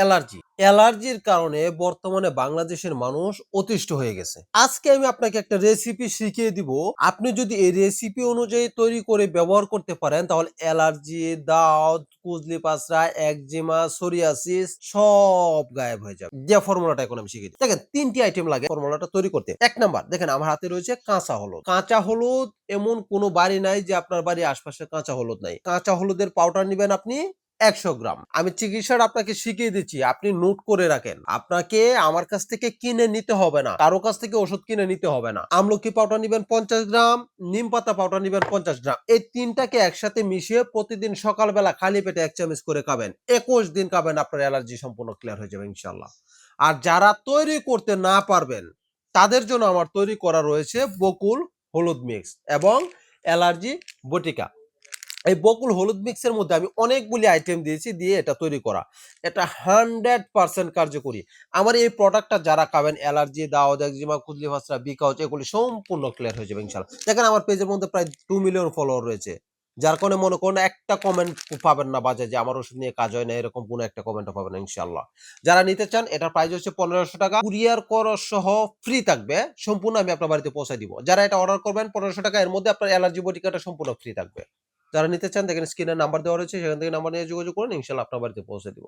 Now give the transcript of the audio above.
Allergy. অ্যালার্জির কারণে বর্তমানে বাংলাদেশের মানুষ অতিষ্ঠ হয়ে গেছে। আজকে আমি আপনাকে একটা রেসিপি শিখিয়ে দিব। আপনি যদি এই রেসিপি অনুযায়ী তৈরি করে ব্যবহার করতে পারেন, তাহলে অ্যালার্জি দাঁত কুজলি পাসরা একজিমা, সোরিয়াসিস সব গায়েব হয়ে যাবে। যে ফর্মুলাটা এখন আমি শিখিয়ে দিই। দেখেন, তিনটি আইটেম লাগে ফর্মুলাটা তৈরি করতে। এক নাম্বার, দেখেন, আমার হাতে রয়েছে কাঁচা হলুদ। কাঁচা হলুদ এমন কোনো বাড়ি নাই যে আপনার বাড়ির আশপাশে কাঁচা হলুদ নাই। কাঁচা হলুদের পাউডার নেবেন আপনি একশো গ্রাম। আমি চিকিৎসাটা আপনাকে শিখিয়ে দিচ্ছি, আপনি নোট করে রাখেন। আপনাকে আমার কাছ থেকে কিনে নিতে হবে না, কারও কাছ থেকে ওষুধ কিনে নিতে হবে না। আমলকি পাউডার নিবেন পঞ্চাশ গ্রাম, নিম পাতা পাউডার নিবেন পঞ্চাশ গ্রাম। এই তিনটাকে একসাথে মিশিয়ে প্রতিদিন সকালবেলা খালি পেটে এক চামচ করে খাবেন। একুশ দিন খাবেন, আপনার অ্যালার্জি সম্পূর্ণ ক্লিয়ার হয়ে যাবে ইনশাল্লাহ আর যারা তৈরি করতে না পারবেন, তাদের জন্য আমার তৈরি করা রয়েছে বকুল হলুদ মিক্স এবং অ্যালার্জি বটিকা। এই বকুল হলুদ মিক্সের মধ্যে আমি অনেকগুলি আইটেম দিয়েছি, দিয়ে এটা তৈরি করা। এটা হান্ড্রেড পার্সেন্ট কার্যকরী। আমার এই প্রোডাক্টটা যারা খাবেন, অ্যালার্জি দাওয়াত একজিমা কুদলি ফাসরা বিকাউচ এগুলি সম্পূর্ণ ক্লিয়ার হয়ে যাবে ইনশাল্লাহ দেখেন আমার পেজের মধ্যে প্রায় টু মিলিয়ন ফলোয়ার রয়েছে। যার কারণে মনে করেন একটা কমেন্ট পাবেন না বাজে যে আমার ওষুধ নিয়ে কাজ হয় না, এরকম কোনো একটা কমেন্টও পাবেন না ইনশাল্লাহ যারা নিতে চান এটার প্রাইস হচ্ছে পনেরোশো টাকা। কুরিয়ার কর সহ ফ্রি থাকবে। সম্পূর্ণ আমি আপনার বাড়িতে পৌঁছে দিব। যারা এটা অর্ডার করবেন, পনেরোশো টাকা, এর মধ্যে আপনার অ্যালার্জি বটিকাটা সম্পূর্ণ ফ্রি থাকবে। যারা নিতে চান দেখেন স্ক্রিনের নাম্বার দেওয়া রয়েছে, সেখান থেকে নাম্বার নিয়ে যোগাযোগ করুন ইনশাল্লাহ আপনার বাড়িতে পৌঁছে দিব।